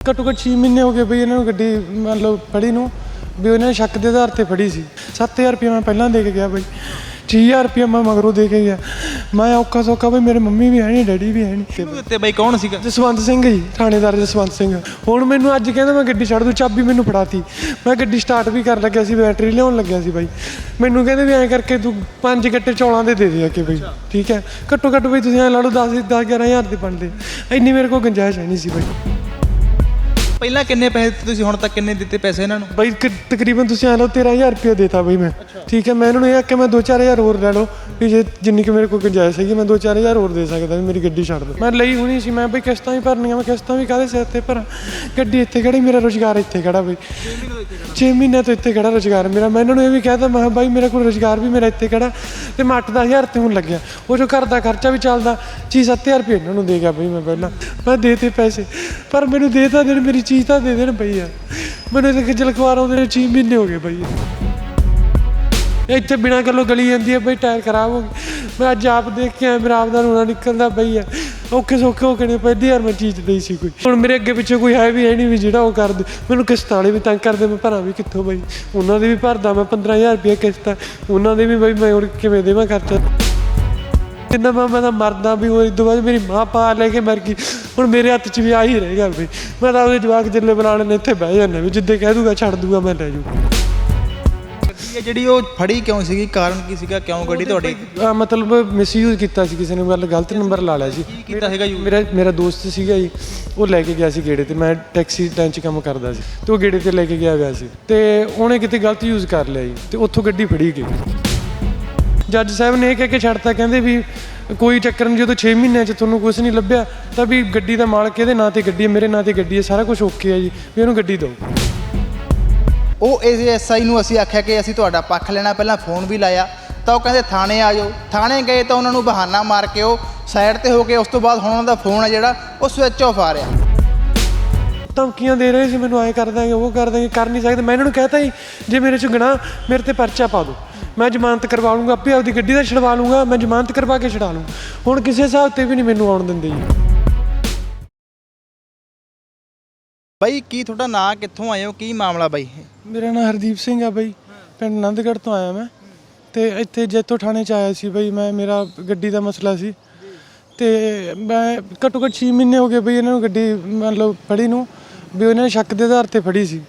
ਘੱਟੋ ਘੱਟ 6 ਮਹੀਨੇ ਹੋ ਗਏ ਬਈ ਇਹਨਾਂ ਨੂੰ ਗੱਡੀ ਮਤਲਬ ਫੜੀ ਨੂੰ ਵੀ ਉਹਨਾਂ ਨੇ ਸ਼ੱਕ ਦੇ ਆਧਾਰ ਤੇ ਫੜੀ ਸੀ। 7000 ਰੁਪਏ ਮੈਂ ਪਹਿਲਾਂ ਦੇ ਕੇ ਗਿਆ ਬਈ। 6000 ਰੁਪਏ ਮੈਂ ਮਗਰੋਂ ਦੇ ਕੇ ਗਿਆ। ਮੈਂ ਔਖਾ ਸੌਖਾ ਬਈ ਮੇਰੇ ਮੰਮੀ ਵੀ ਹੈ ਨਹੀਂ ਡੈਡੀ ਵੀ ਹੈ ਨਹੀਂ ਕਿਹਨੂੰ ਦਿੱਤੇ ਬਾਈ? ਕੌਣ ਸੀਗਾ? ਜਸਵੰਤ ਸਿੰਘ ਜੀ ਥਾਣੇਦਾਰ ਜਸਵੰਤ ਸਿੰਘ। ਹੁਣ ਮੈਨੂੰ ਅੱਜ ਕਹਿੰਦਾ ਮੈਂ ਗੱਡੀ ਛੱਡ ਦੂੰ ਚਾਬੀ ਮੈਨੂੰ ਫੜਾਤੀ ਮੈਂ ਗੱਡੀ ਸਟਾਰਟ ਵੀ ਕਰਨ ਲੱਗਿਆ ਸੀ ਬੈਟਰੀ ਲਿਆਉਣ ਲੱਗਿਆ ਸੀ ਬਾਈ। ਮੈਨੂੰ ਕਹਿੰਦੇ ਵੀ ਐਂ ਕਰਕੇ ਤੂੰ ਪੰਜ ਗੱਟੇ ਚੌਲਾਂ ਦੇ ਦੇ ਦੇ ਆ ਕੇ ਬਈ ਠੀਕ ਹੈ? ਘੱਟੋ ਘੱਟ ਬਈ ਤੁਸੀਂ ਐਂ ਲਾ ਲਓ 10 10 11000 ਦੇ ਬਣਦੇ। ਇੰਨੀ ਮੇਰੇ ਕੋਲ ਗੁੰਜਾਇਸ਼ ਹੈ ਨਹੀਂ ਸੀ ਬਾਈ। ਪਹਿਲਾਂ ਕਿੰਨੇ ਪੈਸੇ ਦਿੱਤੇ ਤੁਸੀਂ? ਹੁਣ ਤੱਕ ਕਿੰਨੇ ਦਿੱਤੇ ਪੈਸੇ ਇਹਨਾਂ ਨੂੰ? ਬਾਈ ਕ- ਤਕਰੀਬਨ ਤੁਸੀਂ ਐ ਲਓ 13000 ਰੁਪਏ ਦੇਤਾ ਬਈ ਮੈਂ। ਠੀਕ ਹੈ ਮੈਂ ਇਹਨਾਂ ਨੂੰ ਇਹ ਆਖਿਆ ਮੈਂ 2-4000 ਹੋਰ ਲੈ ਲਓ। ਵੀ ਜੇ ਜਿੰਨੀ ਕਿ ਮੇਰੇ ਕੋਲ ਗੁੰਜਾਇਸ਼ ਹੈਗੀ ਮੈਂ 2-4000 ਹੋਰ ਦੇ ਸਕਦਾ ਵੀ ਮੇਰੀ ਗੱਡੀ ਛੱਡ ਦਿਓ। ਮੈਂ ਲਈ ਹੋਣੀ ਸੀ ਮੈਂ ਬਈ ਕਿਸ਼ਤਾਂ ਵੀ ਭਰਨੀਆਂ ਮੈਂ ਕਿਸ਼ਤਾਂ ਵੀ ਕਾਹਦੇ ਸਿਰ ਤੇ ਭਰਾਂ? ਗੱਡੀ ਇੱਥੇ ਖੜੀ ਮੇਰਾ ਰੋਜ਼ਗਾਰ ਇੱਥੇ ਖੜਾ ਬਈ? 6 ਮਹੀਨੇ ਤੋਂ ਇੱਥੇ ਖੜਾ ਰੋਜ਼ਗਾਰ ਮੇਰਾ? ਮੈਂ ਇਹਨਾਂ ਨੂੰ ਇਹ ਵੀ ਕਹਿਤਾ ਮੈਂ ਕਿਹਾ ਬਾਈ ਮੇਰੇ ਕੋਲ ਰੋਜ਼ਗਾਰ ਵੀ ਮੇਰਾ ਇੱਥੇ ਖੜਾ ਤੇ ਮੈਂ 8-10000 ਤੇ ਹੁਣ ਲੱਗਿਆ। ਉਹ ਜੋ ਘਰ ਦਾ ਖਰਚਾ ਵੀ ਚੱਲਦਾ 6-7000 ਰੁਪਏ ਇਹਨਾਂ ਨੂੰ ਦੇ ਗਿਆ ਬਈ ਮੈਂ ਪਹਿਲਾਂ। ਮੈਂ ਦੇਤੇ ਪੈਸੇ। ਪਰ ਮੈਨੂੰ ਦੇ ਤਾਂ ਦੇਣ ਮੇਰੀ ਚੀਜ਼ ਚੀਜ਼ ਤਾਂ ਦੇ ਦੇਣ ਬਈ ਯਾਰ। ਮੈਨੂੰ ਤੇ ਖੱਜਲ ਖਵਾਰ ਆਉਂਦੇ ਨੇ 6 ਮਹੀਨੇ ਹੋ ਗਏ ਬਈ। ਇੱਥੇ ਬਿਨਾਂ ਗੱਲੋਂ ਗਲੀ ਜਾਂਦੀ ਹੈ ਬਈ, ਟਾਇਰ ਖਰਾਬ ਹੋ ਗਏ। ਮੈਂ ਅੱਜ ਆਪ ਦੇਖ ਕੇ ਆਇਆ, ਮੇਰਾ ਆਪ ਦਾ ਰੋਣਾ ਨਿਕਲਦਾ ਬਈ ਆ ਔਖੇ ਸੌਖੇ ਹੋ ਕੇ ਨਹੀਂ ਪਹਿਲੀ ਯਾਰ ਮੈਂ ਚੀਜ਼ ਦੇਈ ਸੀ ਕੋਈ। ਹੁਣ ਮੇਰੇ ਅੱਗੇ ਪਿੱਛੇ ਕੋਈ ਹੈ ਵੀ ਹੈ ਨਹੀਂ ਵੀ ਜਿਹੜਾ ਉਹ ਕਰ ਦੇ। ਮੈਨੂੰ ਕਿਸ਼ਤਾਂ ਵਾਲੇ ਵੀ ਤੰਗ ਕਰਦੇ। ਮੈਂ ਭਰਾਂ ਵੀ ਕਿੱਥੋਂ ਬਈ? ਉਹਨਾਂ ਦੇ ਵੀ ਭਰਦਾ ਮੈਂ 15000 ਰੁਪਏ ਕਿਸ਼ਤਾਂ ਉਹਨਾਂ ਦੇ ਵੀ ਬਈ ਮੈਂ ਹੁਣ ਕਿਵੇਂ ਦੇਵਾਂ ਖਰਚਾ? ਜਿੰਨਾ ਮੈਂ ਮੈਂ ਤਾਂ ਮਰਦਾ ਵੀ ਉਹ ਇਦੋਂ ਬਾਅਦ ਮੇਰੀ ਮਾਂ ਪਾ ਲੈ ਕੇ ਮਰ ਗਈ। ਹੁਣ ਮੇਰੇ ਹੱਥ 'ਚ ਵੀ ਆਹੀ ਰਹੇਗਾ ਬਈ ਮੈਂ ਤਾਂ ਉਹਦੇ ਜਵਾਕ ਜਿੱਲੇ ਬੁਲਾਣੇ ਨੇ ਇੱਥੇ ਬਹਿ ਜਾਂਦਾ ਵੀ ਜਿੱਦੇ ਕਹਿ ਦੂਗਾ ਛੱਡ ਦੂਗਾ ਮੈਂ ਲੈ ਜੂ। ਹੈ ਜਿਹੜੀ ਉਹ ਫੜੀ ਕਿਉਂ ਸੀਗੀ? ਕਾਰਨ ਕੀ ਸੀਗਾ? ਕਿਉਂ ਗੱਡੀ ਤੁਹਾਡੀ? ਆ ਮਤਲਬ ਮਿਸਯੂਜ਼ ਕੀਤਾ ਸੀ ਕਿਸੇ ਨੇ ਗੱਲ ਗਲਤ ਨੰਬਰ ਲਾ ਲਿਆ ਸੀ। ਕੀ ਕੀਤਾ ਹੈਗਾ ਯੂ? ਮੇਰਾ ਮੇਰਾ ਦੋਸਤ ਸੀਗਾ ਜੀ ਉਹ ਲੈ ਕੇ ਗਿਆ ਸੀ ਗੇੜੇ ਤੇ ਮੈਂ ਟੈਕਸੀ ਸਟੈਂਡ 'ਚ ਕੰਮ ਕਰਦਾ ਸੀ। ਤੇ ਉਹ ਗੇੜੇ ਤੇ ਲੈ ਕੇ ਗਿਆ ਹੋਇਆ ਸੀ। ਤੇ ਉਹਨੇ ਕਿਤੇ ਗਲਤ ਯੂਜ਼ ਕਰ ਲਿਆ ਜੀ ਤੇ ਉੱਥੋਂ ਗੱਡੀ ਫੜੀ ਗਈ। ਜੱਜ ਸਾਹਿਬ ਨੇ ਇਹ ਕਹਿ ਕੇ ਛੱਡਤਾ ਕਹਿੰਦੇ ਵੀ ਕੋਈ ਚੱਕਰ ਨਹੀਂ ਜਦੋਂ 6 ਮਹੀਨਿਆਂ 'ਚ ਤੁਹਾਨੂੰ ਕੁਝ ਨਹੀਂ ਲੱਭਿਆ ਤਾਂ ਵੀ ਗੱਡੀ ਦਾ ਮਾਲਕ ਇਹਦੇ ਨਾਂ ਤੇ ਗੱਡੀ ਹੈ ਮੇਰੇ ਨਾਂ ਤੇ ਗੱਡੀ ਹੈ ਸਾਰਾ ਕੁਝ ਓਕੇ ਹੈ ਜੀ ਵੀ ਇਹਨੂੰ ਗੱਡੀ ਦਿਓ। ਉਹ ਐਸਆਈ ਨੂੰ ਅਸੀਂ ਆਖਿਆ ਕਿ ਅਸੀਂ ਤੁਹਾਡਾ ਪੱਖ ਲੈਣਾ ਪਹਿਲਾਂ ਫੋਨ ਵੀ ਲਾਇਆ ਤਾਂ ਉਹ ਕਹਿੰਦੇ ਥਾਣੇ ਆ ਜਾਓ। ਥਾਣੇ ਗਏ ਤਾਂ ਉਹਨਾਂ ਨੂੰ ਬਹਾਨਾ ਮਾਰ ਕੇ ਉਹ ਸਾਈਡ ਤੇ ਹੋ ਕੇ ਉਸ ਤੋਂ ਬਾਅਦ ਹੁਣ ਉਹਨਾਂ ਦਾ ਫੋਨ ਹੈ ਜਿਹੜਾ ਉਹ ਸਵਿਚ ਆਫ ਆ ਰਿਹਾ। ਧਮਕੀਆਂ ਦੇ ਰਹੇ ਸੀ ਮੈਨੂੰ ਐਂ ਕਰ ਦਾਂਗੇ ਉਹ ਕਰ ਦਾਂਗੇ ਕਰ ਨਹੀਂ ਸਕਦੇ ਮੈਂ ਇਹਨਾਂ ਨੂੰ ਕਹਤਾ ਜੀ ਜੇ ਮੇਰੇ ਚ ਗੁਨਾਹ ਮੇਰੇ ਤੇ ਪਰਚਾ ਪਾ ਦਿਓ। ਮੈਂ ਜ਼ਮਾਨਤ ਕਰਵਾ ਲੂੰਗਾ ਆਪੇ ਆਪਦੀ ਗੱਡੀ ਦਾ ਛਡਵਾ ਲੂੰਗਾ ਮੈਂ ਜ਼ਮਾਨਤ ਕਰਵਾ ਕੇ ਛਡਾ ਲੂੰ। ਹੁਣ ਕਿਸੇ ਹਿਸਾਬ ਤੇ ਵੀ ਨਹੀਂ ਮੈਨੂੰ ਆਉਣ ਦਿੰਦੇ ਜੀ। ਬਾਈ ਕੀ ਤੁਹਾਡਾ ਨਾਂ ਕਿੱਥੋਂ ਆਏ ਹੋ ਕੀ ਮਾਮਲਾ ਬਾਈ? ਮੇਰਾ ਨਾਮ ਹਰਦੀਪ ਸਿੰਘ ਆ ਬਈ ਪਿੰਡ ਆਨੰਦਗੜ੍ਹ ਤੋਂ ਆਇਆ ਮੈਂ। ਤੇ ਇੱਥੇ ਜੈਤੋ ਥਾਣੇ ਚ ਆਇਆ ਸੀ ਬਈ ਮੈਂ ਮੇਰਾ ਗੱਡੀ ਦਾ ਮਸਲਾ ਸੀ। ਤੇ ਮੈਂ ਘੱਟੋ ਘੱਟ 6 ਮਹੀਨੇ ਹੋ ਗਏ ਬਈ ਇਹਨਾਂ ਨੂੰ ਗੱਡੀ ਮਤਲਬ ਫੜੀ ਨੂੰ ਵੀ ਉਹਨਾਂ ਨੇ ਸ਼ੱਕ ਦੇ ਆਧਾਰ ਤੇ ਫੜੀ ਸੀ।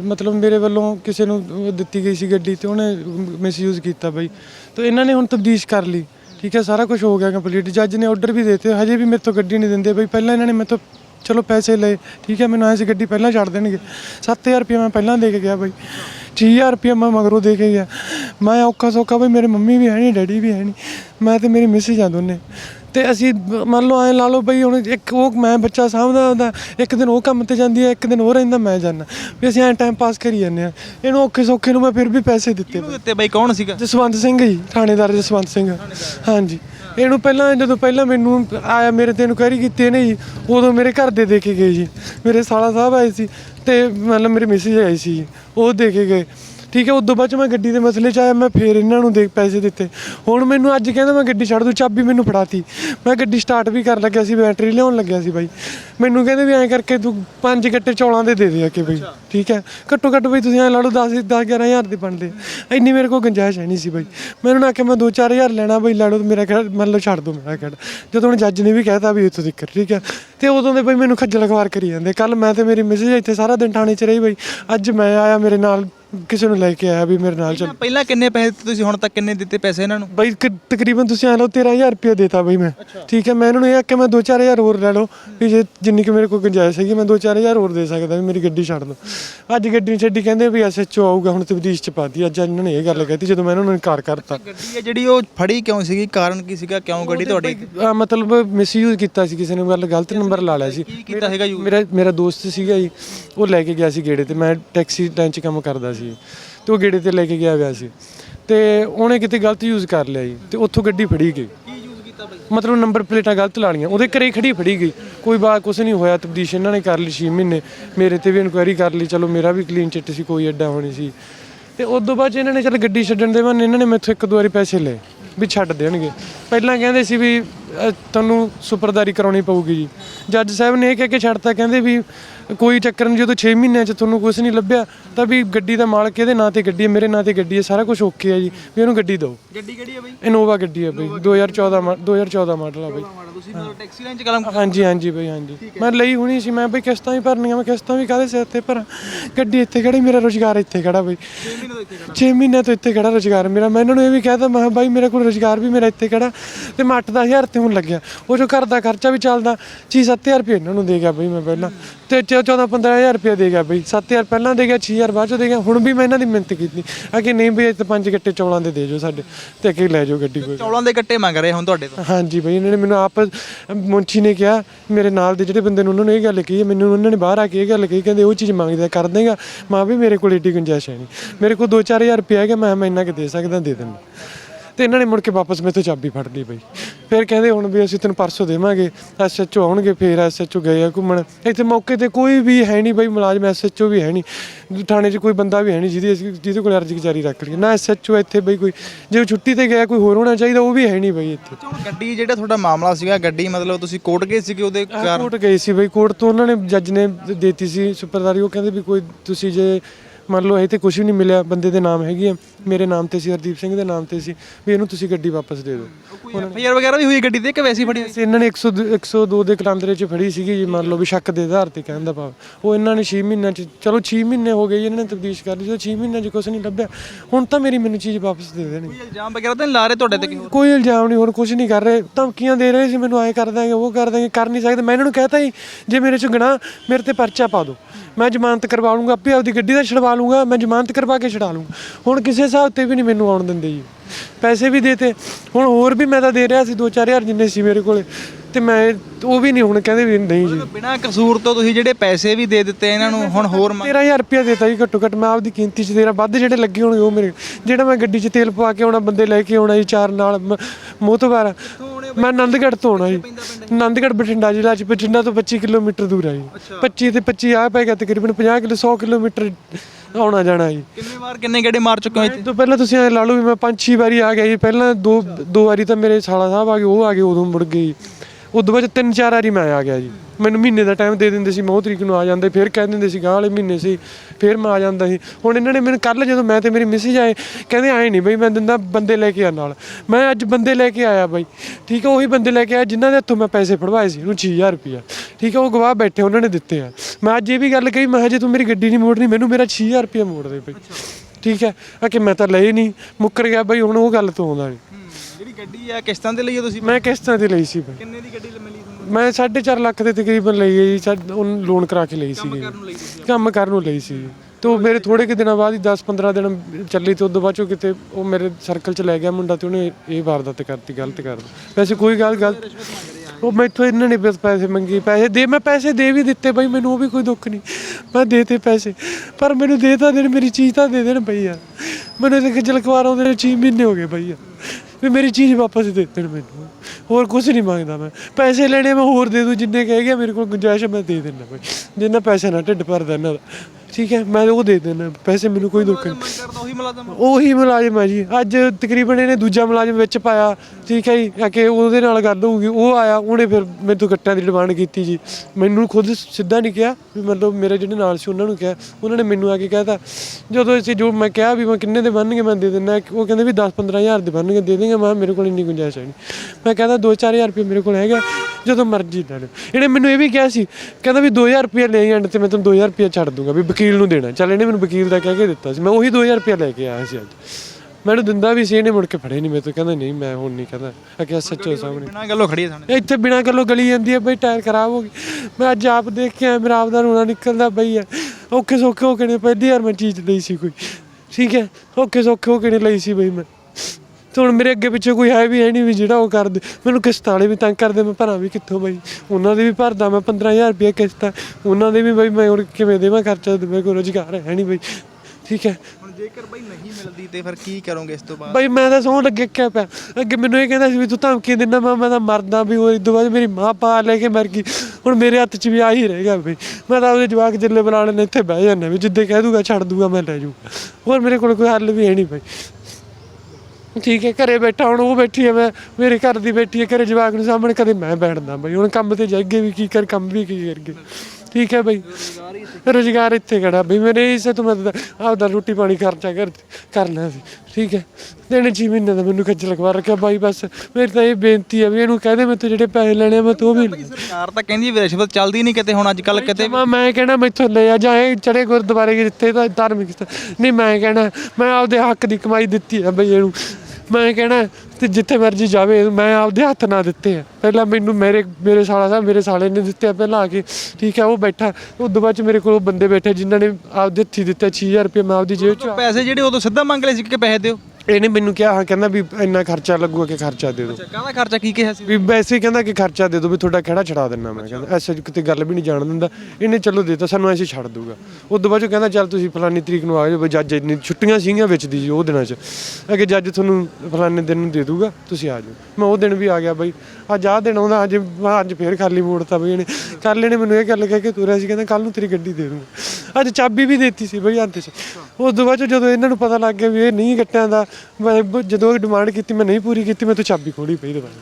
ਮਤਲਬ ਮੇਰੇ ਵੱਲੋਂ ਕਿਸੇ ਨੂੰ ਦਿੱਤੀ ਗਈ ਸੀ ਗੱਡੀ ਤੇ ਉਹਨੇ ਮਿਸਯੂਜ਼ ਕੀਤਾ ਬਈ। ਤੇ ਇਹਨਾਂ ਨੇ ਹੁਣ ਤਬਦੀਸ਼ ਕਰ ਲਈ। ਠੀਕ ਹੈ, ਸਾਰਾ ਕੁਝ ਹੋ ਗਿਆ ਕੰਪਲੀਟ ਜੱਜ ਨੇ ਆਰਡਰ ਵੀ ਦਿੱਤੇ। ਹਜੇ ਵੀ ਮੇਰੇ ਤੋਂ ਗੱਡੀ ਨਹੀਂ ਦਿੰਦੇ ਬਈ। ਪਹਿਲਾਂ ਇਹਨਾਂ ਨੇ ਮੇਰੇ ਤੋਂ ਚਲੋ ਪੈਸੇ ਲਏ। ਠੀਕ ਹੈ, ਮੈਨੂੰ ਐਂ ਸੀ ਗੱਡੀ ਪਹਿਲਾਂ ਛੱਡ ਦੇਣਗੇ। 7000 ਰੁਪਏ ਮੈਂ ਪਹਿਲਾਂ ਦੇ ਕੇ ਗਿਆ ਬਈ। 6000 ਰੁਪਏ ਮੈਂ ਮਗਰੋਂ ਦੇ ਕੇ ਗਿਆ। ਮੈਂ ਔਖਾ ਸੌਖਾ ਬਈ, ਮੇਰੇ ਮੰਮੀ ਵੀ ਹੈ ਨਹੀਂ ਡੈਡੀ ਵੀ ਹੈ ਨਹੀਂ ਮੈਂ ਤੇ ਮੇਰੀ ਮਿਸਿਸ ਆ ਦੋਨੇ। ਤੇ ਅਸੀਂ ਮੰਨ ਲਓ ਐਂ ਲਾ ਲਓ ਬਈ ਹੁਣ ਇੱਕ ਉਹ ਮੈਂ ਬੱਚਾ ਸਾਂਭਦਾ ਹੁੰਦਾ ਇੱਕ ਦਿਨ ਉਹ ਕੰਮ ਤੇ ਜਾਂਦੀ ਹੈ ਇੱਕ ਦਿਨ ਉਹ ਰਹਿੰਦਾ ਮੈਂ ਜਾਂਦਾ। ਵੀ ਅਸੀਂ ਐਂ ਟਾਈਮ ਪਾਸ ਕਰੀ ਜਾਂਦੇ ਆ ਇਹਨੂੰ ਔਖੇ ਸੌਖੇ ਨੂੰ ਮੈਂ ਫਿਰ ਵੀ ਪੈਸੇ ਦਿੱਤੇ ਦਿੱਤੇ ਬਾਈ? ਕੌਣ ਸੀਗਾ? ਜਸਵੰਤ ਸਿੰਘ ਜੀ ਥਾਣੇਦਾਰ ਜਸਵੰਤ ਸਿੰਘ। ਹਾਂਜੀ। ਇਹਨੂੰ ਪਹਿਲਾਂ ਜਦੋਂ ਪਹਿਲਾਂ ਮੈਨੂੰ ਆਇਆ ਮੇਰੇ ਤੇ ਇਨਕੁਆਇਰੀ ਕੀਤੀ ਇਹਨੇ ਜੀ ਉਦੋਂ ਮੇਰੇ ਘਰ ਦੇ ਦੇ ਕੇ ਗਏ ਜੀ। ਮੇਰੇ ਸਾਲਾ ਸਾਹਿਬ ਆਏ ਸੀ ਤੇ ਮਤਲਬ ਮੇਰੇ ਮਿਸਿਸ ਆਈ ਸੀ ਉਹ ਦੇ ਕੇ ਗਏ। ਠੀਕ ਹੈ ਉਦੋਂ ਬਾਅਦ 'ਚ ਮੈਂ ਗੱਡੀ ਦੇ ਮਸਲੇ 'ਚ ਆਇਆ ਮੈਂ ਫੇਰ ਇਹਨਾਂ ਨੂੰ ਦੇ ਪੈਸੇ ਦਿੱਤੇ। ਹੁਣ ਮੈਨੂੰ ਅੱਜ ਕਹਿੰਦਾ ਮੈਂ ਗੱਡੀ ਛੱਡ ਦੂੰ ਚਾਬੀ ਮੈਨੂੰ ਫੜਾਤੀ। ਮੈਂ ਗੱਡੀ ਸਟਾਰਟ ਵੀ ਕਰਨ ਲੱਗਿਆ ਸੀ ਬੈਟਰੀ ਲਿਆਉਣ ਲੱਗਿਆ ਸੀ ਬਾਈ। ਮੈਨੂੰ ਕਹਿੰਦੇ ਵੀ ਐਂ ਕਰਕੇ ਤੂੰ ਪੰਜ ਗੱਟੇ ਚੌਲਾਂ ਦੇ ਦੇ ਦੇ ਆ ਕੇ ਬਈ। ਠੀਕ ਹੈ ਘੱਟੋ ਘੱਟ ਬਈ ਤੁਸੀਂ ਐਂ ਲਾ ਲਓ 10 10 11000 ਦੇ ਬਣਦੇ। ਇੰਨੀ ਮੇਰੇ ਕੋਲ ਗੁੰਜਾਇਸ਼ ਹੈ ਨਹੀਂ ਸੀ ਬਾਈ। ਮੈਂ ਉਹਨਾਂ ਨੇ ਆਖਿਆ ਮੈਂ 2-4000 ਲੈਣਾ ਬਈ ਲੈ ਲਓ ਤੇ ਮੇਰਾ ਕਿਹੜਾ ਮੰਨ ਲਓ ਛੱਡ ਦੋ ਮੇਰਾ ਕਿਹੜਾ। ਜਦੋਂ ਹੁਣ ਜੱਜ ਨੇ ਵੀ ਕਹਿਤਾ ਵੀ ਇੱਥੋਂ ਤੱਕ ਠੀਕ ਹੈ। ਤੇ ਉਦੋਂ ਦੇ ਬਈ ਮੈਨੂੰ ਖੱਜਲ ਖਵਾਰ ਕਰੀ ਜਾਂਦੇ। ਕੱਲ ਮੈਂ ਤੇ ਮੇਰੀ ਮਿਸਿਸ ਇੱਥੇ ਸਾਰਾ ਦਿਨ ਥਾਣੇ 'ਚ ਰਹੀ ਬਈ। ਅੱਜ ਮੈਂ ਆਇਆ ਮੇਰੇ ਨਾਲ ਕਿਸੇ ਨੂੰ ਲੈ ਕੇ ਆਇਆ ਵੀ ਮੇਰੇ ਨਾਲ ਚੱਲ ਪਹਿਲਾਂ ਕਿੰਨੇ ਪੈਸੇ ਤੁਸੀਂ? ਹੁਣ ਤੱਕ ਕਿੰਨੇ ਦਿੱਤੇ ਪੈਸੇ ਇਹਨਾਂ ਨੂੰ? ਬਈ ਕ- ਤਕਰੀਬਨ ਤੁਸੀਂ ਐ ਲਓ 13000 ਰੁਪਏ ਦੇਤਾ ਬਈ ਮੈਂ। ਠੀਕ ਹੈ ਮੈਂ ਇਹਨਾਂ ਨੂੰ ਇਹ ਆਖਿਆ ਮੈਂ 2-4000 ਹੋਰ ਲੈ ਲਓ ਵੀ ਜੇ ਜਿੰਨੀ ਕਿ ਮੇਰੇ ਕੋਲ ਗੁੰਜਾਇਸ਼ ਹੈਗੀ ਮੈਂ 2-4000 ਹੋਰ ਦੇ ਸਕਦਾ ਵੀ ਮੇਰੀ ਗੱਡੀ ਛੱਡ ਦਿਓ ਅੱਜ ਗੱਡੀ ਨਹੀਂ ਛੱਡੀ ਕਹਿੰਦੇ ਵੀ ਐਸਐਚਓ ਆਊਗਾ ਹੁਣ ਤਬਦੀਸ਼ ਚ ਪਾਤੀ ਅੱਜ ਇਹਨਾਂ ਨੇ ਇਹ ਗੱਲ ਕਹਿਤੀ ਜਦੋਂ ਮੈਂ ਇਹਨਾਂ ਨੂੰ ਇਨਕਾਰ ਕਰਤਾ। ਗੱਡੀ ਹੈ ਜਿਹੜੀ ਉਹ ਫੜੀ ਕਿਉਂ ਸੀਗੀ? ਕਾਰਨ ਕੀ ਸੀਗਾ? ਕਿਉਂ ਗੱਡੀ ਤੁਹਾਡੀ? ਆ ਮਤਲਬ ਮਿਸਯੂਜ਼ ਕੀਤਾ ਸੀ ਕਿਸੇ ਨੇ ਗੱਲ ਗਲਤ ਨੰਬਰ ਲਾ ਲਿਆ ਸੀ। ਕੀ ਕੀਤਾ ਹੈਗਾ ਯੂ ਮੇਰਾ ਮੇਰਾ ਦੋਸਤ ਸੀਗਾ ਜੀ ਉਹ ਲੈ ਕੇ ਗਿਆ ਸੀ ਗੇੜੇ ਤੇ ਮੈਂ ਟੈਕਸੀ ਸਟੈਂਡ 'ਚ ਕੰਮ ਕਰਦਾ ਸੀ। ਤੇ ਉਹ ਗੇੜੇ ਤੇ ਲੈ ਕੇ ਗਿਆ ਹੋਇਆ ਸੀ। ਤੇ ਉਹਨੇ ਕਿਤੇ ਗਲਤ ਯੂਜ਼ ਕਰ ਲਿਆ ਜੀ ਤੇ ਉੱਥੋਂ ਗੱਡੀ ਫੜੀ ਗਈ। ਮਤਲਬ ਨੰਬਰ ਪਲੇਟਾਂ ਗਲਤ ਲਾ ਲਈਆਂ ਉਹਦੇ ਘਰੇ ਖੜੀ ਫੜੀ ਗਈ। ਕੋਈ ਬਾਤ ਕੁਛ ਨਹੀਂ ਹੋਇਆ। ਤਬਦੀਸ਼ ਇਹਨਾਂ ਨੇ ਕਰ ਲਈ 6 ਮਹੀਨੇ। ਮੇਰੇ ਤੇ ਵੀ ਇਨਕੁਆਇਰੀ ਕਰ ਲਈ। ਚਲੋ ਮੇਰਾ ਵੀ ਕਲੀਨ ਚਿੱਟ ਸੀ ਕੋਈ ਐਡਾ ਹੋਣੀ ਸੀ। ਤੇ ਉਸ ਤੋਂ ਬਾਅਦ 'ਚ ਇਹਨਾਂ ਨੇ ਚੱਲ ਗੱਡੀ ਛੱਡਣ ਦੇ ਬਹਾਨੇ ਇਹਨਾਂ ਨੇ ਮੈਥੋਂ ਇੱਕ ਦੋ ਵਾਰੀ ਪੈਸੇ ਲਏ ਵੀ ਛੱਡ ਦੇਣਗੇ। ਪਹਿਲਾਂ ਕਹਿੰਦੇ ਸੀ ਵੀ ਤੁਹਾਨੂੰ ਸੁਪਰਦਾਰੀ ਕਰਾਉਣੀ ਪਊਗੀ ਜੀ। ਜੱਜ ਸਾਹਿਬ ਨੇ ਇਹ ਕਹਿ ਕੇ ਛੱਡਤਾ। ਕਹਿੰਦੇ ਵੀ ਕੋਈ ਚੱਕਰ ਨਹੀਂ ਜਦੋਂ 6 ਮਹੀਨਿਆਂ 'ਚ ਤੁਹਾਨੂੰ ਕੁਝ ਨਹੀਂ ਲੱਭਿਆ ਤਾਂ ਵੀ ਗੱਡੀ ਦਾ ਮਾਲਕ ਇਹਦੇ ਨਾਂ ਤੇ ਗੱਡੀ ਹੈ ਮੇਰੇ ਨਾਂ ਤੇ ਗੱਡੀ ਹੈ ਸਾਰਾ ਕੁਝ ਓਕੇ ਹੈ ਜੀ ਵੀ ਉਹਨੂੰ ਗੱਡੀ ਦਿਓ। ਗੱਡੀ ਕਿਹੜੀ ਹੈ ਬਈ? ਇਨੋਵਾ ਗੱਡੀ ਹੈ ਬਈ 2014 ਮਾ- 2014 ਮਾਡਲ ਆ ਬਈ। ਤੁਸੀਂ ਮਤਲਬ ਟੈਕਸੀ ਲਾਈਨ ਚ ਕਲਮ ਹਾਂਜੀ ਹਾਂਜੀ ਬਈ ਹਾਂਜੀ। ਮੈਂ ਲਈ ਹੁਣੀ ਸੀ ਮੈਂ ਬਈ ਕਿਸ਼ਤਾਂ ਹੀ ਭਰਨੀਆਂ ਮੈਂ ਕਿਸ਼ਤਾਂ ਵੀ ਕਾਹਦੇ ਸਿਰ ਤੇ ਭਰਾਂ? ਗੱਡੀ ਇੱਥੇ ਖੜੀ ਮੇਰਾ ਰੋਜ਼ਗਾਰ ਇੱਥੇ ਖੜਾ ਬਈ। 6 ਮਹੀਨਿਆਂ ਤੋਂ ਇੱਥੇ ਖੜਾ ਰੋਜ਼ਗਾਰ ਮੇਰਾ। ਮੈਂ ਇਹਨਾਂ ਨੂੰ ਇਹ ਵੀ ਕਹਿਤਾ ਮੈਂ ਕਿਹਾ ਬਾਈ ਮੇਰੇ ਕੋਲ ਰੋਜ਼ਗਾਰ ਵੀ ਮੇਰਾ ਇੱਥੇ ਖੜਾ ਤੇ ਮੈਂ 8-10000 ਤੇ ਹੁਣ ਲੱਗਿਆ। ਉਹ ਜੋ ਘਰ ਦਾ ਖਰਚਾ ਵੀ ਚੱਲਦਾ 6-7000 ਰੁਪਏ ਇਹਨਾਂ ਨੂੰ ਦੇ ਗਿਆ ਬਈ ਮੈਂ ਪਹਿਲਾਂ। ਤੇ 14-15000 ਰੁਪਏ ਦੇ ਗਿਆ ਬਈ 7000 ਪਹਿਲਾਂ ਦੇ ਗਿਆ 6000 ਬਾਅਦ ਚੋਂ ਦੇ ਗਿਆ। ਹੁਣ ਵੀ ਮੈਂ ਇਹਨਾਂ ਦੀ ਮਿਹਨਤ ਕੀਤੀ। ਆ ਕਿ ਨਹੀਂ ਬਈ ਇੱਥੇ ਪੰਜ ਗੱਟੇ ਚੌਲਾਂ ਦੇ ਦੇ ਜੋ ਸਾਡੇ ਤੇ ਅੱਗੇ ਲੈ ਜਾਓ ਗੱਡੀ ਕੋਈ। ਚੌਲਾਂ ਦੇ ਗੱਟੇ ਮੰਗ ਰਹੇ ਹੁਣ ਤੁਹਾਡੇ ਤੋਂ? ਹਾਂਜੀ ਬਈ ਇਹਨਾਂ ਨੇ ਮੈਨੂੰ ਆਪ ਮੁੰਚੀ ਨੇ ਕਿਹਾ ਮੇਰੇ ਨਾਲ ਦੇ ਜਿਹੜੇ ਬੰਦੇ ਨੇ ਉਹਨਾਂ ਨੇ ਇਹ ਗੱਲ ਕਹੀ ਮੈਨੂੰ ਉਹਨਾਂ ਨੇ ਬਾਹਰ ਆ ਕੇ ਇਹ ਗੱਲ ਕਹੀ ਕਹਿੰਦੇ ਉਹ ਚੀਜ਼ ਮੰਗਦਾ ਕਰ ਦੇਗਾ। ਮਾਂ ਵੀ ਮੇਰੇ ਕੋਲ ਏਡੀ ਗੁੰਜਾਇਸ਼ ਹੈ ਨਹੀਂ। ਮੇਰੇ ਕੋਲ 2-4000 ਰੁਪਏ ਹੈਗਾ ਮੈਂ ਮੈਂ ਇੰਨਾ ਕਿ ਦੇ ਸਕਦਾ ਦੇ ਦਿੰਦਾ। ਤੇ ਇਹਨਾਂ ਨੇ ਮੁੜ ਕੇ ਵਾਪਸ ਮੇਰੇ ਤੋਂ ਚਾਬੀ ਫੜ ਲਈ ਬਈ। ਫਿਰ ਕਹਿੰਦੇ ਹੁਣ ਵੀ ਅਸੀਂ ਤੈਨੂੰ ਪਰਸੋਂ ਦੇਵਾਂਗੇ ਐਸਐਚਓ ਆਉਣਗੇ ਫਿਰ ਐਸਐਚਓ ਗਏ ਆ ਘੁੰਮਣ। ਇੱਥੇ ਮੌਕੇ ਤੇ ਕੋਈ ਵੀ ਹੈ ਨਹੀਂ ਬਈ ਮੁਲਾਜ਼ਮ ਐਸਐਚਓ ਵੀ ਹੈ ਨਹੀਂ। ਥਾਣੇ 'ਚ ਕੋਈ ਬੰਦਾ ਵੀ ਹੈ ਨਹੀਂ ਜਿਹਦੀ ਅਸੀਂ ਜਿਹਦੇ ਕੋਲ ਅਰਜ਼ੀ ਜਾਰੀ ਰੱਖ ਲਈ। ਨਾ ਐਸਐਚਓ ਇੱਥੇ ਬਈ ਕੋਈ ਜੇ ਉਹ ਛੁੱਟੀ ਤੇ ਗਿਆ ਕੋਈ ਹੋਰ ਹੋਣਾ ਚਾਹੀਦਾ ਉਹ ਵੀ ਹੈ ਨਹੀਂ ਬਈ ਇੱਥੇ। ਗੱਡੀ ਜਿਹੜਾ ਤੁਹਾਡਾ ਮਾਮਲਾ ਸੀਗਾ ਗੱਡੀ ਮਤਲਬ ਤੁਸੀਂ ਕੋਰਟ ਗਏ ਸੀਗੇ ਉਹਦੇ ਕਾਰਨ ਕੋਰਟ ਗਈ ਸੀ ਬਈ। ਕੋਰਟ ਤੋਂ ਉਹਨਾਂ ਨੇ ਜੱਜ ਨੇ ਦੇਤੀ ਸੀ ਸੁਪਰਦਾਰੀ। ਉਹ ਕਹਿੰਦੇ ਵੀ ਕੋਈ ਤੁਸੀਂ ਜੇ ਮੰਨ ਲਓ ਇਹ ਤੇ ਕੁਝ ਵੀ ਨਹੀਂ ਮਿਲਿਆ ਬੰਦੇ ਦੇ ਨਾਮ ਹੈਗੀ ਆ। ਮੇਰੇ ਨਾਮ ਤੇ ਸੀ ਹਰਦੀਪ ਸਿੰਘ ਦੇ ਨਾਮ ਤੇ ਸੀ ਵੀ ਇਹਨੂੰ ਤੁਸੀਂ ਗੱਡੀ ਵਾਪਸ ਦੇ ਦਿਓ। ਕੋਈ ਐਫਆਈਆਰ ਵਗੈਰਾ ਵੀ ਹੋਈ ਗੱਡੀ ਤੇ ਕਿ ਵੈਸੇ ਹੀ ਫੜੀ? ਤੇ ਇਹਨਾਂ ਨੇ 100 102 ਦੇ ਕਲਾਂਦਰੇ 'ਚ ਫੜੀ ਸੀਗੀ ਜੀ ਮੰਨ ਲਓ ਵੀ ਸ਼ੱਕ ਦੇ ਆਧਾਰ ਤੇ ਕਹਿਣ ਦਾ ਭਾਵ। ਉਹ ਇਹਨਾਂ ਨੇ 6 ਮਹੀਨਿਆਂ 'ਚ ਚਲੋ 6 ਮਹੀਨੇ ਹੋ ਗਏ ਜੀ ਇਹਨਾਂ ਨੇ ਤਬਦੀਸ਼ ਕਰ ਲਈ। ਜਦੋਂ 6 ਮਹੀਨਿਆਂ 'ਚ ਕੁਝ ਨਹੀਂ ਲੱਭਿਆ ਹੁਣ ਤਾਂ ਮੇਰੀ ਮੈਨੂੰ ਚੀਜ਼ ਵਾਪਸ ਦੇ ਦੇਣੀ। ਕੋਈ ਇਲਜ਼ਾਮ ਵਗੈਰਾ ਤਾਂ ਲਾ ਰਹੇ ਤੁਹਾਡੇ ਤੇ ਕਿ ਕੋਈ ਇਲਜ਼ਾਮ ਨਹੀਂ ਹੋਰ ਕੁਝ ਨਹੀਂ ਕਰ ਰਹੇ। ਧਮਕੀਆਂ ਦੇ ਰਹੇ ਸੀ ਮੈਨੂੰ ਐਂ ਕਰ ਦਾਂਗੇ ਉਹ ਕਰ ਦਾਂਗੇ ਕਰ ਨਹੀਂ ਸਕਦੇ। ਮੈਂ ਇਹਨਾਂ ਨੂੰ ਕਹਤਾ ਹੀ ਜੇ ਮੇਰੇ ਚ ਗੁਨਾਹ ਮੇਰੇ ਤੇ ਪਰਚਾ ਪਾ ਦਿਓ। ਮੈਂ ਜ਼ਮਾਨਤ ਕਰਵਾ ਲੂੰਗਾ ਆਪੇ ਆਪਦੀ ਗੱਡੀ ਦਾ ਛਡਵਾ ਲੂੰਗਾ ਮੈਂ ਜ਼ਮਾਨਤ ਕਰਵਾ ਕੇ ਛਡਾ ਲੂੰਗਾ। ਹੁਣ ਕਿਸੇ ਹਿਸਾਬ ਤੇ ਵੀ ਨਹੀਂ ਮੈਨੂੰ ਆਉਣ ਦਿੰਦੇ ਜੀ। ਪੈਸੇ ਵੀ ਦੇਤੇ। ਹੁਣ ਹੋਰ ਵੀ ਮੈਂ ਤਾਂ ਦੇ ਰਿਹਾ ਸੀ 2-4000 ਜਿੰਨੇ ਸੀ ਮੇਰੇ ਕੋਲੇ। ਤੇ ਮੈਂ ਉਹ ਵੀ ਨਹੀਂ ਹੁਣ ਕਹਿੰਦੇ ਵੀ ਨਹੀਂ ਜੀ। ਬਿਨਾਂ ਕਸੂਰ ਤੋਂ ਤੁਸੀਂ ਜਿਹੜੇ ਪੈਸੇ ਵੀ ਦੇ ਦਿੱਤੇ ਇਹਨਾਂ ਨੂੰ ਹੁਣ ਹੋਰ ਮੰਗ- 13000 ਰੁਪਇਆ ਦੇਤਾ ਜੀ ਘੱਟੋ ਘੱਟ। ਮੈਂ ਆਪਦੀ ਕੀਮਤੀ ਚ ਦੇਰਾ ਵੱਧ ਜਿਹੜੇ ਲੱਗੇ ਹੋਣਗੇ ਉਹ ਮੇਰੇ ਜਿਹੜਾ ਮੈਂ ਗੱਡੀ 'ਚ ਤੇਲ ਪਵਾ ਕੇ ਆਉਣਾ ਬੰਦੇ ਲੈ ਕੇ ਆਉਣਾ ਜੀ ਚਾਰ ਨਾਲ ਮੋਤਬਾਰ ਮੈਂ ਆਨੰਦਗੜ੍ਹ ਤੋਂ ਆਉਣਾ ਜੀ। ਆਨੰਦਗੜ੍ਹ ਬਠਿੰਡਾ ਜ਼ਿਲ੍ਹਾ ਚ ਬਠਿੰਡਾ ਤੋਂ 25 ਕਿਲੋਮੀਟਰ ਦੂਰ ਆ ਜੀ। 25 ਤੇ 25 ਆ ਪੈ ਗਿਆ ਤਕਰੀਬਨ 50 ਕਿਲੋ 100 ਕਿਲੋਮੀਟਰ ਆਉਣਾ ਜਾਣਾ ਜੀ। ਕਿੰਨੇ ਵਾਰ ਕਿੰਨੇ ਗੇੜੇ ਮਾਰ ਚੁੱਕੇ ਹੋ ਇਹ ਤੋਂ ਪਹਿਲਾਂ ਤੁਸੀਂ ਐ ਲਾ ਲਓ ਵੀ ਮੈਂ ਪੰਜ ਛੇ ਵਾਰੀ ਆ ਗਿਆ ਜੀ। ਪਹਿਲਾਂ ਦੋ ਦੋ ਵਾਰੀ ਤਾਂ ਮੇਰੇ ਸਾਲਾ ਸਾਹਿਬ ਆ ਗਏ ਉਹ ਆ ਗਏ ਉਦੋਂ ਮੁੜ ਗਏ ਜੀ। ਉਦੋਂ ਬਾਅਦ ਤਿੰਨ ਚਾਰ ਵਾਰੀ ਮੈਂ ਆ ਗਿਆ ਜੀ। ਮੈਨੂੰ ਮਹੀਨੇ ਦਾ ਟਾਈਮ ਦੇ ਦਿੰਦੇ ਸੀ ਮੈਂ ਉਹ ਤਰੀਕ ਨੂੰ ਆ ਜਾਂਦੇ ਫਿਰ ਕਹਿ ਦਿੰਦੇ ਸੀ ਗਾਹ ਵਾਲੇ ਮਹੀਨੇ ਸੀ ਫਿਰ ਮੈਂ ਆ ਜਾਂਦਾ ਸੀ। ਹੁਣ ਇਹਨਾਂ ਨੇ ਮੈਨੂੰ ਕੱਲ ਜਦੋਂ ਮੈਂ ਤੇ ਮੇਰੀ ਮਿਸਿਜ ਆਏ ਕਹਿੰਦੇ ਆਏ ਨਹੀਂ ਬਈ ਮੈਂ ਦਿੰਦਾ ਬੰਦੇ ਲੈ ਕੇ ਆ ਨਾਲ। ਮੈਂ ਅੱਜ ਬੰਦੇ ਲੈ ਕੇ ਆਇਆ ਬਾਈ। ਠੀਕ ਹੈ ਉਹੀ ਬੰਦੇ ਲੈ ਕੇ ਆਇਆ ਜਿਨ੍ਹਾਂ ਦੇ ਹੱਥੋਂ ਮੈਂ ਪੈਸੇ ਫੜਵਾਏ ਸੀ ਉਹਨੂੰ 6000 ਰੁਪਇਆ। ਠੀਕ ਹੈ ਉਹ ਗਵਾਹ ਬੈਠੇ ਉਹਨਾਂ ਨੇ ਦਿੱਤੇ ਆ। ਮੈਂ ਅੱਜ ਇਹ ਵੀ ਗੱਲ ਕਹੀ ਮੈਂ ਕਿਹਾ ਜੇ ਤੂੰ ਮੇਰੀ ਗੱਡੀ ਨਹੀਂ ਮੋੜਨੀ ਮੈਨੂੰ ਮੇਰਾ 6000 ਰੁਪਇਆ ਮੋੜ ਦੇ ਬਈ। ਠੀਕ ਹੈ ਆ ਕਿ ਮੈਂ ਤਾਂ ਲਏ ਨਹੀਂ ਮੁੱਕਰ ਗਿਆ ਬਈ ਹੁਣ ਉਹ ਗੱਲ ਤੋਂ ਆਉਂਦਾ ਨਹੀਂ ਜਿਹੜੀ ਗੱਡੀ ਆ? ਕਿਸ਼ਤਾਂ ਤੇ ਲਈ ਹੋ ਤੁਸੀਂ ਮੈਂ ਕਿਸ਼ਤਾਂ ਤੇ ਲਈ ਸੀ ਬਈ ਕਿੰਨੇ ਦੀ ਗੱਡੀ ਮਿਲੀ ਤੁਹਾਨੂੰ? ਮੈਂ 4.5 ਲੱਖ ਦੇ ਤਕਰੀਬਨ ਲਈ ਹੈ ਜੀ ਉਹਨੂੰ ਲੋਨ ਕਰਾ ਕੇ ਲਈ ਸੀ ਨੂੰ ਲਈ ਤੁਸੀਂ? ਕੰਮ ਕਰਨ ਨੂੰ ਲਈ ਸੀ ਤੇ ਉਹ ਮੇਰੇ ਥੋੜੇ ਕਿ ਦਿਨਾਂ ਬਾਅਦ ਹੀ 10-15 ਦਿਨ ਚੱਲੀ ਤੇ ਉਦੋਂ ਬਾਅਦ ਚੋਂ ਕਿਤੇ ਉਹ ਮੇਰੇ ਸਰਕਲ 'ਚ ਲੈ ਗਿਆ ਮੁੰਡਾ ਤੇ ਉਹਨੇ ਇਹ ਵਾਰਦਾਤ ਕਰਤੀ ਗਲਤ ਕਰ ਵੈਸੇ ਕੋਈ ਗੱਲ ਗਲਤ ਉਹ ਮੈਥੋਂ ਇਹਨਾਂ ਨੇ ਬਸ ਪੈਸੇ ਮੰਗੇ ਪੈਸੇ ਦੇ ਮੈਂ ਪੈਸੇ ਦੇ ਵੀ ਦਿੱਤੇ ਬਈ ਮੈਨੂੰ ਉਹ ਵੀ ਕੋਈ ਦੁੱਖ ਨਹੀਂ। ਮੈਂ ਦੇਤੇ ਪੈਸੇ ਪਰ ਮੈਨੂੰ ਦੇ ਤਾਂ ਦੇਣ ਮੇਰੀ ਚੀਜ਼ ਤਾਂ ਦੇ ਦੇਣ ਬਈ ਯਾਰ। ਮੈਨੂੰ ਤੇ ਖੱਜਲ ਖਵਾਰ ਆਉਂਦੇ ਨੇ 6 ਮਹੀਨੇ ਹੋ ਗਏ ਬਈ ਯਾਰ। ਵੀ ਮੇਰੀ ਚੀਜ਼ ਵਾਪਸ ਦੇ ਦੇਣ ਮੈਨੂੰ। ਹੋਰ ਕੁਝ ਨਹੀਂ ਮੰਗਦਾ ਮੈਂ। ਪੈਸੇ ਲੈਣੇ ਮੈਂ ਹੋਰ ਦੇ ਦੂੰ ਜਿੰਨੇ ਕਹਿ ਗਿਆ ਮੇਰੇ ਕੋਲ ਗੁੰਜਾਇਸ਼ ਹੈ, ਮੈਂ ਦੇ ਦਿੰਦਾ ਬਈ ਜਿੰਨਾ ਪੈਸੇ ਨਾਲ ਢਿੱਡ ਭਰਦਾ ਇਹਨਾਂ ਦਾ। ਠੀਕ ਹੈ ਮੈਂ ਉਹ ਦੇ ਦੇਣਾ ਪੈਸੇ ਮੈਨੂੰ ਕੋਈ ਦੁੱਖ ਨਹੀਂ। ਕਰਦਾ ਉਹੀ ਮੁਲਾਜ਼ਮ। ਉਹੀ ਮੁਲਾਜ਼ਮ ਹੈ ਜੀ। ਅੱਜ ਤਕਰੀਬਨ ਇਹਨੇ ਦੂਜਾ ਮੁਲਾਜ਼ਮ ਵਿੱਚ ਪਾਇਆ। ਠੀਕ ਹੈ ਜੀ ਆ ਕਿ ਉਹਦੇ ਨਾਲ ਗੱਲ ਹੋਊਗੀ। ਉਹ ਆਇਆ ਉਹਨੇ ਫਿਰ ਮੇਰੇ ਤੋਂ ਗੱਟਾਂ ਦੀ ਡਿਮਾਂਡ ਕੀਤੀ ਜੀ। ਮੈਨੂੰ ਖੁਦ ਸਿੱਧਾ ਨਹੀਂ ਕਿਹਾ ਵੀ ਮਤਲਬ ਮੇਰੇ ਜਿਹੜੇ ਨਾਲ ਸੀ ਉਹਨਾਂ ਨੂੰ ਕਿਹਾ। ਉਹਨਾਂ ਨੇ ਮੈਨੂੰ ਆ ਕੇ ਕਹਿਤਾ ਜਦੋਂ ਅਸੀਂ ਜੋ ਮੈਂ ਕਿਹਾ ਵੀ ਮੈਂ ਕਿੰਨੇ ਦੇ ਬਣਨਗੇ ਮੈਂ ਦੇ ਦਿੰਦਾ। ਉਹ ਕਹਿੰਦੇ ਵੀ 10 15000 ਦੇ ਬਣਨਗੇ ਦੇ ਦੇਂਗੇ। ਮੈਂ ਕਿਹਾ ਮੇਰੇ ਕੋਲ ਇੰਨੀ ਗੁੰਜਾਇਸ਼ ਹੈ ਨਹੀਂ। ਮੈਂ ਕਹਿੰਦਾ 2-4000 ਰੁਪਏ ਮੇਰੇ ਕੋਲ ਹੈਗਾ। ਜਦੋਂ ਮਰਜ਼ੀ ਲੈ ਲਓ। ਇਹਨੇ ਮੈਨੂੰ ਇਹ ਵੀ ਕਿਹਾ ਸੀ ਕਹਿੰਦਾ ਵੀ 2000 ਰੁਪਏ ਲੈ ਐਂਡ ਤੇ ਮੈਂ ਤੈਨੂੰ 2000 ਰੁਪਏ ਛੱਡ ਦੂੰਗਾ ਵੀ ਵਕੀਲ ਨੂੰ ਦੇਣਾ। ਚੱਲ ਇਹਨੇ ਮੈਨੂੰ ਵਕੀਲ ਦਾ ਕਹਿ ਕੇ ਦਿੱਤਾ ਸੀ। ਮੈਂ ਉਹੀ 2000 ਰੁਪਏ ਲੈ ਕੇ ਆਇਆ ਸੀ ਅੱਜ। ਮੈਨੂੰ ਦਿੰਦਾ ਵੀ ਸੀ ਇਹਨੇ ਮੁੜ ਕੇ ਫੜੇ ਨਹੀਂ ਮੇਰੇ ਤੋਂ ਕਹਿੰਦਾ ਨਹੀਂ ਮੈਂ ਹੁਣ ਨਹੀਂ ਕਹਿੰਦਾ। ਅਕੇ ਸੱਚੋ ਸਾਹਮਣੇ। ਬਿਨਾਂ ਗੱਲੋਂ ਖੜੀ ਹੈ ਸਾਹਮਣੇ ਇੱਥੇ ਬਿਨਾਂ ਗੱਲੋਂ ਗਲੀ ਜਾਂਦੀ ਹੈ ਬਈ ਟਾਇਰ ਖਰਾਬ ਹੋ ਗਈ ਮੈਂ ਅੱਜ ਆਪ ਦੇਖ ਕੇ ਆਇਆ ਮੇਰਾ ਆਪ ਦਾ ਰੋਣਾ ਨਿਕਲਦਾ ਬਈ ਹੈ ਔਖੇ ਸੌਖੇ ਹੋ ਕੇ ਨੇ ਪਹਿਲੀ ਵਾਰ ਮੈਂ ਚੀਜ਼ ਲਈ ਸੀ ਕੋਈ। ਠੀਕ ਹੈ ਔਖੇ ਸੌਖੇ ਹੋ ਕੇ ਨੇ ਲਈ ਸੀ ਬਈ ਮੈਂ। ਤੇ ਹੁਣ ਮੇਰੇ ਅੱਗੇ ਪਿੱਛੇ ਕੋਈ ਹੈ ਵੀ ਹੈ ਨਹੀਂ ਵੀ ਜਿਹੜਾ ਉਹ ਕਰਦੇ। ਮੈਨੂੰ ਕਿਸ਼ਤ ਵਾਲੇ ਵੀ ਤੰਗ ਕਰਦੇ ਮੈਂ ਭਰਾਂ ਵੀ ਕਿੱਥੋਂ ਬਈ? ਉਹਨਾਂ ਦੇ ਵੀ ਭਰਦਾ ਮੈਂ 15000 ਰੁਪਏ ਕਿਸ਼ਤ ਉਹਨਾਂ ਦੇ ਵੀ ਬਈ ਮੈਂ ਹੁਣ ਕਿਵੇਂ ਦੇਵਾਂ ਖਰਚਾ? ਤੇ ਮੇਰੇ ਕੋਲ ਰੁਜ਼ਗਾਰ ਹੈ ਨਹੀਂ ਬਈ। ਠੀਕ ਹੈ? ਹੁਣ ਜੇਕਰ ਬਈ ਨਹੀਂ ਮਿਲਦੀ ਤੇ ਫਿਰ ਕੀ ਕਰੋਗੇ ਇਸ ਤੋਂ ਬਾਅਦ? ਬਈ ਮੈਂ ਤਾਂ ਸੌਂ ਲੱਗੇ ਕਿਆ ਪਿਆ। ਅੱਗੇ ਮੈਨੂੰ ਇਹ ਕਹਿੰਦਾ ਸੀ ਵੀ ਤੂੰ ਧਮਕੀ ਦਿੰਦਾ ਮੈਂ ਮੈਂ ਤਾਂ ਮਰਦਾ ਵੀ ਹੋਰ ਇਦੋਂ ਬਾਅਦ ਮੇਰੀ ਮਾਂ ਪਾ ਲੈ ਕੇ ਮਰ ਗਈ। ਹੁਣ ਮੇਰੇ ਹੱਥ 'ਚ ਵੀ ਆ ਹੀ ਰਹੇਗਾ ਬਈ। ਮੈਂ ਤਾਂ ਉਹਦੇ ਜਵਾਕ ਜਿੱਲੇ ਬੁਲਾ ਲੈਣੇ ਇੱਥੇ ਬਹਿ ਜਾਂਦਾ ਵੀ ਜਿੱਦੇ ਕਹਿ ਦੂਗਾ ਛੱਡ ਦੂਗਾ ਮੈਂ ਲੈ ਜਾਊਗਾ। ਹੋਰ ਮੇਰੇ ਕੋਲ ਕੋਈ ਹੱਲ ਵੀ ਹੈ ਨਹੀਂ ਬਈ। ਠੀਕ ਹੈ ਘਰੇ ਬੈਠਾ ਹੁਣ ਉਹ ਬੈਠੀ ਹੈ ਮੈਂ ਮੇਰੇ ਘਰ ਦੀ ਬੈਠੀ ਹੈ ਘਰੇ ਜਵਾਕ ਨੂੰ ਸਾਹਮਣੇ ਕਦੇ ਮੈਂ ਬੈਠਦਾ ਬਈ। ਹੁਣ ਕੰਮ ਤੇ ਜਾਈਏ ਵੀ ਕੀ ਕਰ ਕੰਮ ਵੀ ਕੀ ਕਰਗੇ ਠੀਕ ਹੈ ਬਈ। ਰੋਜ਼ਗਾਰ ਇੱਥੇ ਖੜਾ ਬਈ ਮੇਰੇ ਇਸੇ ਤੋਂ ਮੈਂ ਤਾਂ ਆਪਦਾ ਰੋਟੀ ਪਾਣੀ ਖਰਚਾ ਕਰ ਕਰਨਾ ਸੀ। ਠੀਕ ਹੈ। ਤੇ ਇਹਨੇ 6 ਮਹੀਨੇ ਦਾ ਮੈਨੂੰ ਖੱਜਲ ਲਗਵਾ ਰੱਖਿਆ ਬਾਈ ਬਸ ਮੇਰੀ ਤਾਂ ਇਹ ਬੇਨਤੀ ਹੈ ਵੀ ਇਹਨੂੰ ਕਹਦੇ ਮੈਂ ਜਿਹੜੇ ਪੈਸੇ ਲੈਣੇ ਮੈਂ ਤੂੰ ਵੀ। ਸਰਕਾਰ ਤਾਂ ਕਹਿੰਦੀ ਵੀ ਰਿਸ਼ਵਤ ਚੱਲਦੀ ਨਹੀਂ ਕਿਤੇ ਹੁਣ ਅੱਜ ਕੱਲ ਕਿਤੇ ਮੈਂ ਕਹਿਣਾ ਮੈਥੋਂ ਲੈ ਆ ਜਾਂ ਇਹ ਚੜੇ ਗੁਰਦੁਆਰੇ ਜਿੱਥੇ ਤਾਂ ਧਾਰਮਿਕ ਨਹੀਂ ਮੈਂ ਕਹਿਣਾ ਮੈਂ ਆਪਦੇ ਹੱਕ ਦੀ ਕਮਾਈ ਦਿੱਤੀ ਹੈ ਬਈ ਇਹਨੂੰ। ਮੈਂ ਕਹਿਣਾ ਤੇ ਜਿੱਥੇ ਮਰਜ਼ੀ ਜਾਵੇ, ਮੈਂ ਆਪਦੇ ਹੱਥ ਨਾ ਦਿੱਤੇ ਆ। ਪਹਿਲਾਂ ਮੈਨੂੰ ਮੇਰੇ ਮੇਰੇ ਸਾਲਾ ਸਾਹਿਬ, ਮੇਰੇ ਸਾਲੇ ਨੇ ਦਿੱਤੇ ਆ ਪਹਿਲਾਂ ਆ ਕੇ। ਠੀਕ ਹੈ, ਉਹ ਬੈਠਾ। ਉਸ ਤੋਂ ਬਾਅਦ ਚ ਮੇਰੇ ਕੋਲ ਬੰਦੇ ਬੈਠੇ ਜਿਨ੍ਹਾਂ ਨੇ ਆਪਦੇ ਹੱਥੀ ਦਿੱਤੇ 6000 ਰੁਪਏ ਮੈਂ ਆਪਦੀ ਜੇਬ ਚ ਪੈਸੇ ਜਿਹੜੇ ਉਦੋਂ ਸਿੱਧਾ ਮੰਗ ਲਏ ਸੀ ਕਿ ਪੈਸੇ ਦਿਓ? ਇਹਨੇ ਮੈਨੂੰ ਕਿਹਾ ਹਾਂ ਕਹਿੰਦਾ ਵੀ ਇੰਨਾ ਖਰਚਾ ਲੱਗੂਗਾ ਕਿ ਖਰਚਾ ਦੇ ਦਿਓ। ਕਾਹਦਾ ਖਰਚਾ? ਕੀ ਕਿਹਾ ਸੀ? ਵੀ ਵੈਸੇ ਹੀ ਕਹਿੰਦਾ ਕਿ ਖਰਚਾ ਦੇ ਦਿਓ ਵੀ ਤੁਹਾਡਾ ਖਹਿੜਾ ਛਡਾ ਦਿੰਨਾ ਮੈਂ ਕਹਿੰਦਾ। ਐਸੇ ਕਿਤੇ ਗੱਲ ਵੀ ਨਹੀਂ ਜਾਣ ਦਿੰਦਾ। ਇਹਨੇ ਚਲੋ ਦੇਤਾ ਸਾਨੂੰ ਐਸੇ ਛੱਡ ਦੂਗਾ ਉਸ ਤੋਂ ਬਾਅਦ ਚੋਂ ਕਹਿੰਦਾ ਚੱਲ ਤੁਸੀਂ ਫਲਾਨੀ ਤਰੀਕ ਨੂੰ ਆ ਜਾਓ ਵੀ ਜੱਜ ਇੰਨੀ ਛੁੱਟੀਆਂ ਸੀਗੀਆਂ ਵਿੱਚ ਦੀ ਜੀ ਉਹ ਦਿਨਾਂ 'ਚ। ਅਗੇ ਜੱਜ ਤੁਹਾਨੂੰ ਫਲਾਨੇ ਦਿਨ ਨੂੰ ਦੇ ਦੂਗਾ ਤੁਸੀਂ ਆ ਜਾਓ। ਮੈਂ ਉਹ ਦਿਨ ਵੀ ਆ ਗਿਆ ਬਾਈ। ਅੱਜ ਆਹ ਦਿਨ ਆਉਂਦਾ, ਅੱਜ ਮੈਂ ਅੱਜ ਫੇਰ ਖਾਲੀ ਮੋੜਤਾ ਬਈ ਇਹਨੇ ਕੱਲ ਇਹਨੇ ਮੈਨੂੰ ਇਹ ਗੱਲ ਕਹਿ ਕੇ ਤੁਰਿਆ ਸੀ, ਕਹਿੰਦਾ ਕੱਲ ਨੂੰ ਤੇਰੀ ਗੱਡੀ ਦੇ ਦੂੰਗਾ। ਅੱਜ ਚਾਬੀ ਵੀ ਦੇਤੀ ਸੀ ਬਈ ਹੱਥ 'ਚ। ਉਸ ਤੋਂ ਬਾਅਦ ਚੋਂ ਜਦੋਂ ਇਹਨਾਂ ਨੂੰ ਪਤਾ ਲੱਗ ਗਿਆ ਵੀ ਇਹ ਨਹੀਂ ਗੱਟਿਆਂ ਦਾ, ਮੈਂ ਬ- ਜਦੋਂ ਡਿਮਾਂਡ ਕੀਤੀ, ਮੈਂ ਨਹੀਂ ਪੂਰੀ ਕੀਤੀ, ਮੈਂ ਤੋਂ ਚਾਬੀ ਖੋੜੀ ਪਈ ਦੁਬਾਰਾ।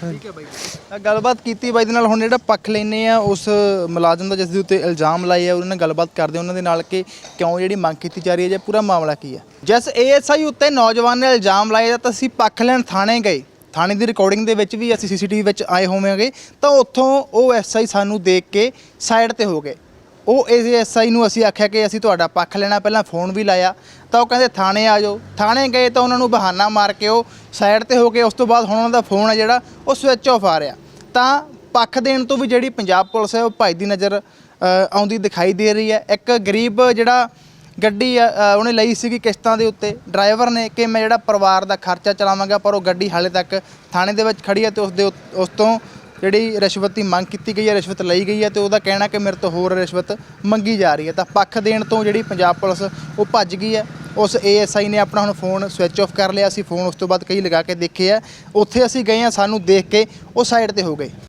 ਠੀਕ ਹੈ ਬਾਈ। ਤਾਂ ਗੱਲਬਾਤ ਕੀਤੀ ਬਾਈ ਦੇ ਨਾਲ, ਹੁਣ ਜਿਹੜਾ ਪੱਖ ਲੈਨੇ ਆ ਉਸ ਮੁਲਾਜ਼ਮ ਦਾ ਜਿਸ ਦੇ ਉੱਤੇ ਇਲਜ਼ਾਮ ਲਾਏ ਆ, ਉਹਨਾਂ ਨਾਲ ਗੱਲਬਾਤ ਕਰਦੇ ਉਹਨਾਂ ਦੇ ਨਾਲ ਕਿ ਕਿਉਂ ਜਿਹੜੀ ਮੰਗ ਕੀਤੀ ਜਾ ਰਹੀ ਹੈ, ਜਾਂ ਪੂਰਾ ਮਾਮਲਾ ਕੀ ਹੈ। ਜਿਸ ਏਐਸਆਈ ਉੱਤੇ ਨੌਜਵਾਨ ਨੇ ਇਲਜ਼ਾਮ ਲਾਏ ਤਾਂ ਅਸੀਂ ਪੱਖ ਲੈਣ ਥਾਣੇ ਗਏ। ਥਾਣੇ ਦੀ ਰਿਕਾਰਡਿੰਗ ਦੇ ਵਿੱਚ ਵੀ ਅਸੀਂ ਸੀਸੀਟੀਵੀ ਵਿੱਚ ਆਏ ਹੋਵਾਂਗੇ, ਤਾਂ ਉੱਥੋਂ ਉਹ ਐਸਆਈ ਸਾਨੂੰ ਦੇਖ ਕੇ ਸਾਈਡ ਤੇ ਹੋ ਗਏ। ਉਹ ਇਸ ਐਸਆਈ ਨੂੰ ਅਸੀਂ ਆਖਿਆ ਕਿ ਅਸੀਂ ਤੁਹਾਡਾ ਪੱਖ ਲੈਣਾ, ਪਹਿਲਾਂ ਫੋਨ ਵੀ ਲਾਇਆ, ਤਾਂ ਉਹ ਕਹਿੰਦੇ ਥਾਣੇ ਆ ਜਾਓ। ਥਾਣੇ ਗਏ ਤਾਂ ਉਹਨਾਂ ਨੂੰ ਬਹਾਨਾ ਮਾਰ ਕੇ ਉਹ ਸਾਈਡ ਤੇ ਹੋ ਕੇ ਉਸ ਤੋਂ ਬਾਅਦ ਹੁਣ ਉਹਨਾਂ ਦਾ ਫੋਨ ਹੈ ਜਿਹੜਾ ਉਹ ਸਵਿਚ ਆਫ ਆ ਰਿਹਾ। ਤਾਂ ਪੱਖ ਦੇਣ ਤੋਂ ਵੀ ਜਿਹੜੀ ਪੰਜਾਬ ਪੁਲਿਸ ਹੈ ਉਹ ਭੱਜਦੀ ਨਜ਼ਰ ਆਉਂਦੀ ਦਿਖਾਈ ਦੇ ਰਹੀ ਹੈ। ਇੱਕ ਗਰੀਬ ਜਿਹੜਾ ਗੱਡੀ ਆ, ਉਹਨੇ ਲਈ ਸੀਗੀ ਕਿਸ਼ਤਾਂ ਦੇ ਉੱਤੇ। ਡਰਾਈਵਰ ਨੇ ਕਿ ਮੈਂ ਜਿਹੜਾ ਪਰਿਵਾਰ ਦਾ ਖਰਚਾ ਚਲਾਵਾਂਗਾ ਪਰ ਉਹ ਗੱਡੀ ਹਾਲੇ ਤੱਕ ਥਾਣੇ ਦੇ ਵਿੱਚ ਖੜੀ ਹੈ ਤੇ ਉਸ ਦੇ ਉਸ ਤੋਂ ਜਿਹੜੀ ਰਿਸ਼ਵਤ ਦੀ ਮੰਗ ਕੀਤੀ ਗਈ ਹੈ, ਰਿਸ਼ਵਤ ਲਈ ਗਈ ਹੈ ਤੇ ਉਹਦਾ ਕਹਿਣਾ ਕਿ ਮੇਰੇ ਤੋਂ ਹੋਰ ਰਿਸ਼ਵਤ ਮੰਗੀ ਜਾ ਰਹੀ ਹੈ। ਤਾਂ ਪੱਖ ਦੇਣ ਤੋਂ ਜਿਹੜੀ ਪੰਜਾਬ ਪੁਲਿਸ ਉਹ ਭੱਜ ਗਈ ਹੈ। ਉਸ ਏਐਸਆਈ ਨੇ ਆਪਣਾ ਹੁਣ ਫੋਨ ਸਵਿਚ ਆਫ ਕਰ ਲਿਆ। ਅਸੀਂ ਫੋਨ ਉਸ ਤੋਂ ਬਾਅਦ ਕਈ ਲਗਾ ਕੇ ਦੇਖੇ ਆ। ਉੱਥੇ ਅਸੀਂ ਗਏ ਆ, ਸਾਨੂੰ ਦੇਖ ਕੇ ਉਹ ਸਾਈਡ ਤੇ ਹੋ ਗਏ।